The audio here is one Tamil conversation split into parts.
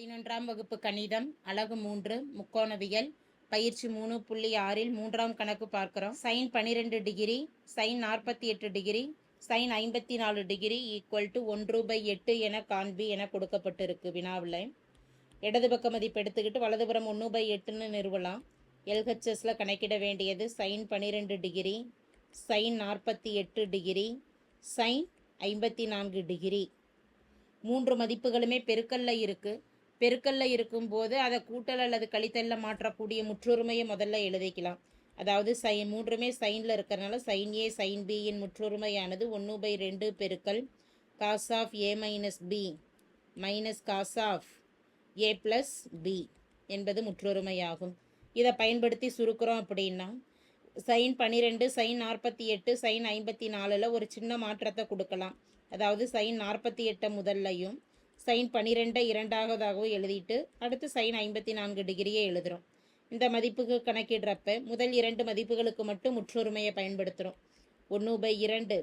பதினொன்றாம் வகுப்பு கணிதம் அலகு மூன்று முக்கோணவியல் பயிற்சி மூணு புள்ளி ஆறில் மூன்றாம் கணக்கு பார்க்குறோம். சைன் பன்னிரெண்டு டிகிரி சைன் நாற்பத்தி எட்டு டிகிரி சைன் ஐம்பத்தி நாலு டிகிரி ஈக்குவல் டு ஒன்று பை எட்டு என காண்பி என கொடுக்கப்பட்டிருக்கு வினாவில். இடது பக்க மதிப்பு எடுத்துக்கிட்டு வலதுபுறம் ஒன்று பை எட்டுன்னு நிறுவலாம். எல்ஹெச்எஸில் கணக்கிட வேண்டியது சைன் பன்னிரெண்டு டிகிரி சைன் நாற்பத்தி எட்டு டிகிரி சைன் ஐம்பத்தி நான்கு டிகிரி. மூன்று மதிப்புகளுமே பெருக்கல்ல இருக்குது பெருக்கல்ல இருக்கும்போது அதை கூட்டல் அல்லது கழித்தல்ல மாற்றக்கூடிய முற்றொருமையை முதல்ல எழுதிக்கலாம். அதாவது சைன் மூன்றுமே சைனில் இருக்கிறனால சைன் ஏ சைன் பியின் முற்றொருமையானது ஒன்று பை ரெண்டு பெருக்கல் cos of A minus B minus cos of A plus B என்பது முற்றொருமையாகும். இதை பயன்படுத்தி சுருக்கிறோம் அப்படின்னா சைன் பன்னிரெண்டு சைன் நாற்பத்தி எட்டு சைன் ஐம்பத்தி நாலில் ஒரு சின்ன மாற்றத்தை கொடுக்கலாம். அதாவது சைன் நாற்பத்தி எட்டை முதல்லையும் சைன் பன்னிரெண்டை இரண்டாவதாகவும் எழுதிட்டு அடுத்து சைன் ஐம்பத்தி நான்கு டிகிரியை எழுதுகிறோம் இந்த மதிப்புக்கு கணக்கிடுறப்ப முதல் இரண்டு மதிப்புகளுக்கு மட்டும் முற்றுரிமையை பயன்படுத்துகிறோம் ஒன்று பை இரண்டு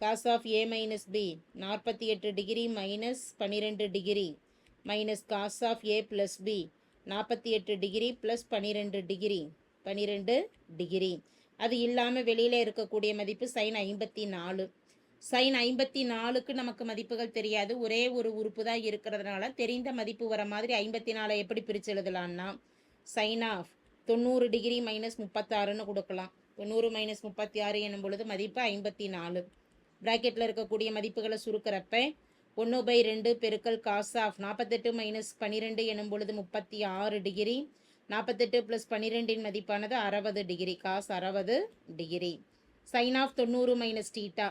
cos of A minus B நாற்பத்தி எட்டு டிகிரி மைனஸ் பன்னிரெண்டு degree minus cos of A plus B நாற்பத்தி எட்டு டிகிரி ப்ளஸ் பன்னிரெண்டு டிகிரி பன்னிரெண்டு டிகிரி. அது இல்லாமல் வெளியில் இருக்கக்கூடிய மதிப்பு சைன் ஐம்பத்தி நாலு சைன் ஐம்பத்தி நாலுக்கு நமக்கு மதிப்புகள் தெரியாது. ஒரே ஒரு உறுப்பு தான் இருக்கிறதுனால தெரிந்த மதிப்பு வர மாதிரி ஐம்பத்தி நாலை எப்படி பிரித்து எழுதலான்னா சைன் ஆஃப் தொண்ணூறு டிகிரி மைனஸ் முப்பத்தாறுன்னு கொடுக்கலாம். தொண்ணூறு மைனஸ் முப்பத்தி ஆறு என்னும் பொழுது மதிப்பு ஐம்பத்தி நாலு. ப்ராக்கெட்டில் இருக்கக்கூடிய மதிப்புகளை சுருக்கிறப்ப ஒன்று பை ரெண்டு பெருக்கல் காஸ் ஆஃப் நாற்பத்தெட்டு மைனஸ் பன்னிரெண்டு எனும் பொழுது முப்பத்தி ஆறு டிகிரி. நாற்பத்தெட்டு ப்ளஸ் பன்னிரெண்டின் மதிப்பானது அறுபது டிகிரி. காஸ் அறுபது டிகிரி. சைன் ஆஃப் தொண்ணூறு மைனஸ் டீட்டா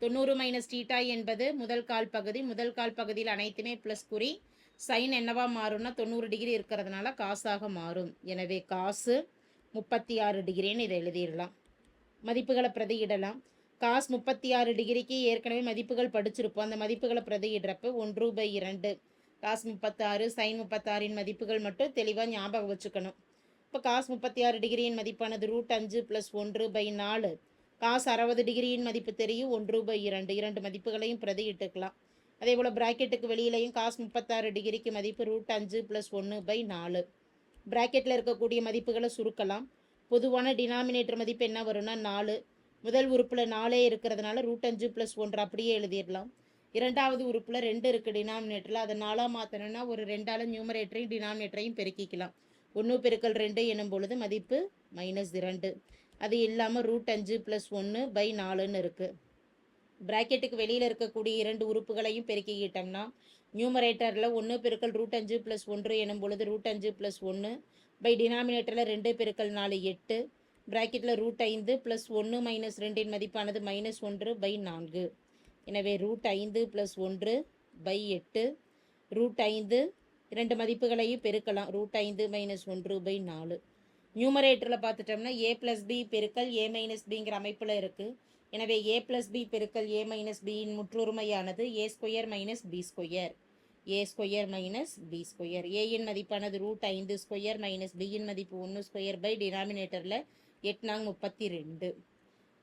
தொண்ணூறு மைனஸ் டீட்டா என்பது முதல் கால் பகுதி. முதல் கால் பகுதியில் அனைத்துமே ப்ளஸ் குறி. சைன் என்னவா மாறும்னா தொண்ணூறு டிகிரி இருக்கிறதுனால காசாக மாறும். எனவே காசு முப்பத்தி ஆறு டிகிரின்னு இதை எழுதிடலாம். மதிப்புகளை பிரதியிடலாம். காசு முப்பத்தி ஆறு டிகிரிக்கு ஏற்கனவே மதிப்புகள் படிச்சிருப்போம். அந்த மதிப்புகளை பிரதியிடுறப்ப ஒன்று பை இரண்டு. காஸ் முப்பத்தாறு சைன் முப்பத்தாறின் மதிப்புகள் மட்டும் தெளிவாக ஞாபகம் வச்சுக்கணும். இப்போ காசு முப்பத்தி ஆறு டிகிரியின் மதிப்பானது ரூட் அஞ்சு ப்ளஸ் ஒன்று பை நாலு. காசு அறுபது டிகிரியின் மதிப்பு தெரியும் ஒன்று ரூபாய் இரண்டு. இரண்டு மதிப்புகளையும் பிரதியிட்டுக்கலாம் அதே போல் ப்ராக்கெட்டுக்கு வெளியிலையும் காசு முப்பத்தாறு டிகிரிக்கு மதிப்பு ரூட் அஞ்சு ப்ளஸ் ஒன்று பை நாலு. ப்ராக்கெட்டில் இருக்கக்கூடிய மதிப்புகளை சுருக்கலாம். பொதுவான டினாமினேட்டர் மதிப்பு என்ன வரும்னா நாலு. முதல் உறுப்பில் நாலே இருக்கிறதுனால ரூட் அஞ்சு ப்ளஸ் ஒன்று அப்படியே எழுதிடலாம். இரண்டாவது உறுப்பில் ரெண்டு இருக்குது டினாமினேட்டரில். அதை நாலாக மாற்றணும்னா ஒரு ரெண்டால் நியூமரேட்டரையும் டினாமினேட்டரையும் பெருக்கிக்கலாம். ஒன்று பெருக்கல் ரெண்டு எனும் பொழுது மதிப்பு மைனஸ் இரண்டு. அது இல்லாமல் ரூட் அஞ்சு ப்ளஸ் ஒன்று பை நாலுன்னு இருக்குது ப்ராக்கெட்டுக்கு வெளியில் இருக்கக்கூடிய இரண்டு உறுப்புகளையும் பெருக்கிக்கிட்டோம்னா நியூமரேட்டரில் ஒன்று பெருக்கல் ரூட் அஞ்சு ப்ளஸ் ஒன்று எனும் பொழுது ரூட் அஞ்சு ப்ளஸ் ஒன்று பை டினாமினேட்டரில் ரெண்டு பெருக்கல் நாலு எட்டு ப்ராக்கெட்டில் ரூட் ஐந்து ப்ளஸ் ஒன்று மைனஸ் ரெண்டின் மதிப்பானது மைனஸ் ஒன்று பை நான்கு. எனவே ரூட் ஐந்து ப்ளஸ் ஒன்று பை எட்டு ரூட் ஐந்து இரண்டு மதிப்புகளையும் பெருக்கலாம். ரூட் ஐந்து மைனஸ் ஒன்று பை நாலு. நியூமரேட்டரில் பார்த்துட்டோம்னா ஏ ப்ளஸ் பி பெருக்கல் ஏ மைனஸ் பிங்கிற அமைப்பில் இருக்குது எனவே ஏ ப்ளஸ் பி பெருக்கல் ஏ மைனஸ் பியின் முற்றுரிமையானது A square minus B square A square minus B square ஏயின் மதிப்பானது ரூட் ஐந்து ஸ்கொயர் மைனஸ் பியின் மதிப்பு ஒன்று ஸ்கொயர் பை டினாமினேட்டரில் எட்நாங் முப்பத்தி ரெண்டு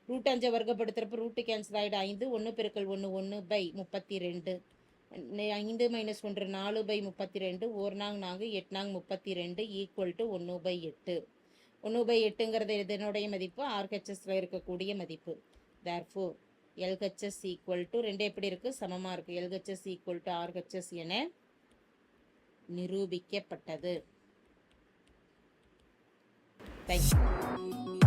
ரூட் அஞ்சை வர்க்கப்படுத்துகிறப்ப ரூட்டு கேன்சல் ஆகிடும் ஐந்து ஒன்று பெருக்கல் ஒன்று ஒன்று பை முப்பத்தி ரெண்டு ஐந்து மைனஸ் ஒன்று நாலு பை முப்பத்தி ரெண்டு ஒரு நாங் நான்கு எட்நாங் முப்பத்தி ரெண்டு ஈக்குவல் டு ஒன்று பை எட்டு. ஒன்று பை எட்டுங்கிறது இதனுடைய மதிப்பு ஆர்ஹெச்எஸில் இருக்கக்கூடிய மதிப்பு. தேர்ஃபோர் எல்ஹெச்எஸ் ஈக்குவல் டு ரெண்டு எப்படி இருக்குது சமமாக இருக்குது எல்ஹெச்எஸ் ஈக்குவல் டு ஆர்ஹெச்எஸ் என நிரூபிக்கப்பட்டது. தேங்க்யூ